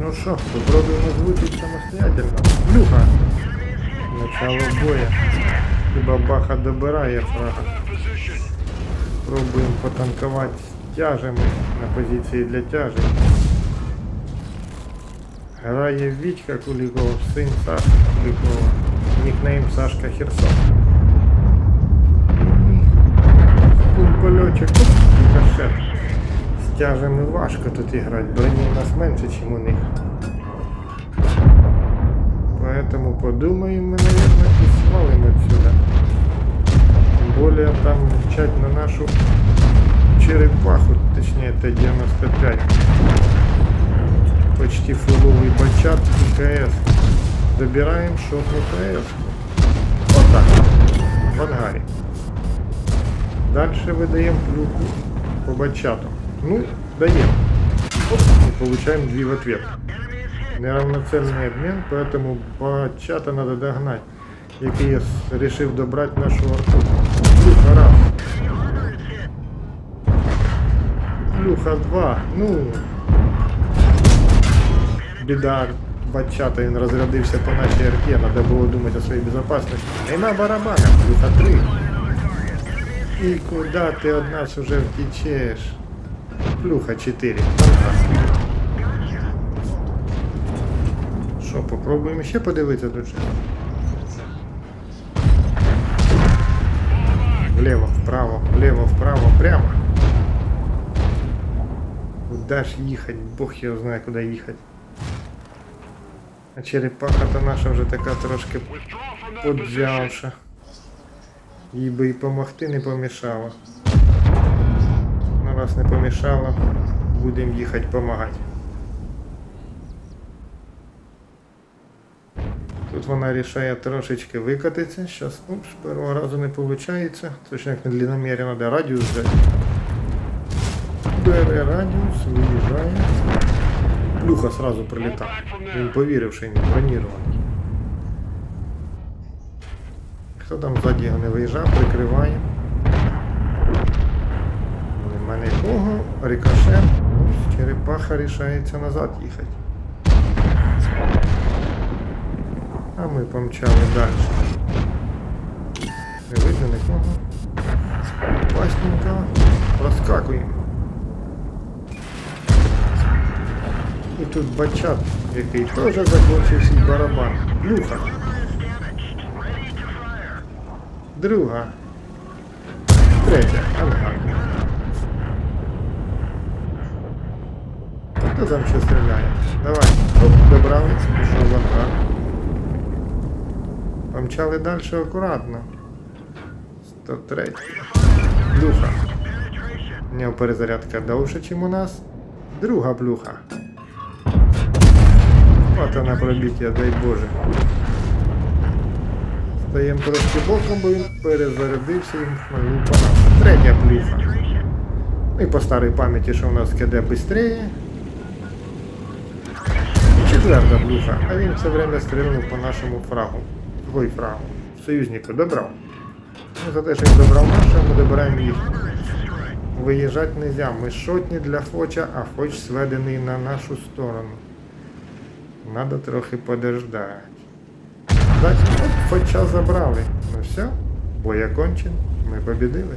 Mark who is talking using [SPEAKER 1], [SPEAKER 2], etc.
[SPEAKER 1] Ну що, попробуємо звучить самостоятельно. Плюха. Начало боя. Хіба баха добирає фрага. Пробуємо потанкувати з тяжами на позиції для тяжей. Грає Вітька Кулікова, син Сашка Кулікова. Нікнейм Сашка Херсон. І Польочок і кашет. З тяжами важко тут іграти, броні у нас менше, ніж у них. Поэтому подумаем мы, наверное, и свалим отсюда. Тем более там мчать на нашу черепаху, точнее Т-95. Почти фуловый бачат и КС. Добираем шотну КС. Вот так. В ангаре. Дальше выдаем плюху по бачату. Ну, даем. И получаем две в ответ. Неравноценный обмен, поэтому бачата надо догнать. Який я решив добрать нашу арту. Плюха раз. Плюха два. Ну. Біда бачата, він розрядився по нашій арті, треба було думати о своїй безопасності. І на барабанах, плюха три. І куди ти од нас уже втічеш? Плюха 4. Що, попробуємо ще подивитися тут щось? Влево, вправо, влево, вправо, прямо. Куда ж їхати? Бог його знає, куди їхати. А черепаха-то наша вже така трошки поджавша. Їй би і помогти не помішало. Раз не помішало, будемо їхати допомагати. Тут вона рішає трошечки викатитися. Зараз, упс, першого разу не виходить. Точно як на длинномірі треба радіус взяти. Бере радіус, виїжджає. Плюха сразу прилітав. Він повірив, що він бронірований. Хто там ззаді його не виїжджав, прикриває. Нема нікого, рикошет. Ну, черепаха рішається назад їхати. А ми помчали далі. Не видно нікого. Пасненько. Розскакуємо. І тут бачат, який теж закончив свій барабан. Плюха. Друга. Третя. Ангар. Хто там ще стріляє? Давай. Оп, добрались, пішов в ангар. Помчали далі акуратно. 103. Плюха. У нього перезарядка довше, ніж у нас. Друга плюха. От вона пробиття, дай Боже. Стаємо трошки боком, бо він перезарядився і шмальнув. Третя плюха. Ну і по старій пам'яті, що у нас киде швидше. Четверта плюха, а він все время стрільнув по нашому фрагу. Ой, фрагу. Союзнику добрав. Ну, за те, що він добрав наше, ми добираємо їх. Виїжджати не можна. Ми шотні для Фоча, а Фоч зведений на нашу сторону. Надо трохи подождати. Значить, от Фоча забрали. Ну все, бой окончен. Ми побідили.